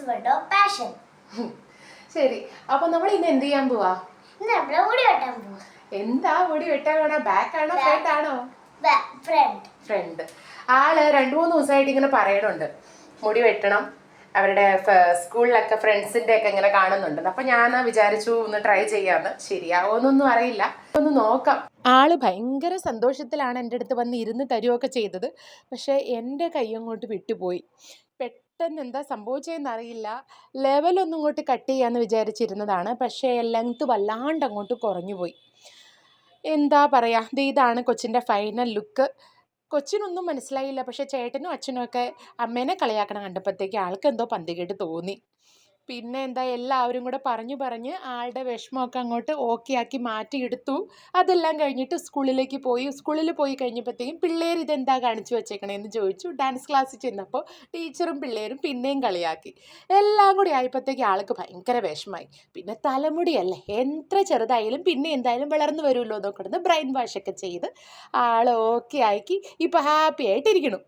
Is of passion ശരി. അപ്പൊ നമ്മൾ ഇന്ന് എന്ത് ചെയ്യാൻ പോവാ? ഇന്ന് നമ്മളെ മുടി വെട്ടാൻ പോവാ. എന്താ ഓടി വെട്ടാൻ വേണോ ബാക്ക് ആണോ ഫ്രണ്ട് ആണോ? ഫ്രണ്ട് ഫ്രണ്ട് ആൾ രണ്ടു മൂന്ന് ദിവസമായിട്ട് ഇങ്ങനെ പറയണുണ്ട്. മുടി വെട്ടണം. അവരുടെ സ്കൂളിലൊക്കെ ഫ്രണ്ട്സിന്റെ ഒക്കെ ഇങ്ങനെ കാണുന്നുണ്ട്. അപ്പൊ ഞാൻ വിചാരിച്ചു ഒന്ന് ട്രൈ ചെയ്യാന്ന്. ശരിയാവോന്നൊന്നും അറിയില്ല. ഒന്ന് നോക്കാം. ആൾ ഭയങ്കര സന്തോഷത്തിലാണ് എന്റെ അടുത്ത് വന്ന് ഇരുന്ന് തരുമൊക്കെ ചെയ്തത്. പക്ഷേ എന്റെ കൈ അങ്ങോട്ട് വിട്ടുപോയി. പെട്ടെന്ന് എന്താ സംഭവിച്ചതെന്ന് അറിയില്ല ലെവലൊന്നും ഇങ്ങോട്ട് കട്ട് ചെയ്യാന്ന് വിചാരിച്ചിരുന്നതാണ്. പക്ഷേ ലെങ്ത് വല്ലാണ്ട് അങ്ങോട്ട് കുറഞ്ഞു പോയി എന്താ പറയുക ഇതാണ് കൊച്ചിന്റെ ഫൈനൽ ലുക്ക് കൊച്ചിനൊന്നും മനസ്സിലായില്ല. പക്ഷേ ചേട്ടനും അച്ഛനും ഒക്കെ അമ്മേനെ കളിയാക്കണം കണ്ടപ്പോഴത്തേക്ക് ആൾക്കെന്തോ പന്തികേട്ട് തോന്നി. പിന്നെ എന്താ എല്ലാവരും കൂടെ പറഞ്ഞു പറഞ്ഞ് ആളുടെ വിഷമമൊക്കെ അങ്ങോട്ട് ഓക്കെ ആക്കി മാറ്റിയെടുത്തു. അതെല്ലാം കഴിഞ്ഞിട്ട് സ്കൂളിലേക്ക് പോയി. സ്കൂളിൽ പോയി കഴിഞ്ഞപ്പോഴത്തേക്കും പിള്ളേർ ഇതെന്താ കാണിച്ചു വെച്ചേക്കണേ എന്ന് ചോദിച്ചു. ഡാൻസ് ക്ലാസ്സിൽ ചെന്നപ്പോൾ ടീച്ചറും പിള്ളേരും പിന്നെയും കളിയാക്കി. എല്ലാം കൂടി ആയപ്പോഴത്തേക്ക് ആൾക്ക് ഭയങ്കര വിഷമായി പിന്നെ തലമുടിയല്ലേ? എത്ര ചെറുതായാലും പിന്നെ എന്തായാലും വളർന്നു വരുമല്ലോ എന്നൊക്കെ ബ്രെയിൻ വാഷൊക്കെ ചെയ്ത് ആൾ ഓക്കെ ആക്കി ഇപ്പോൾ ഹാപ്പി ആയിട്ടിരിക്കണം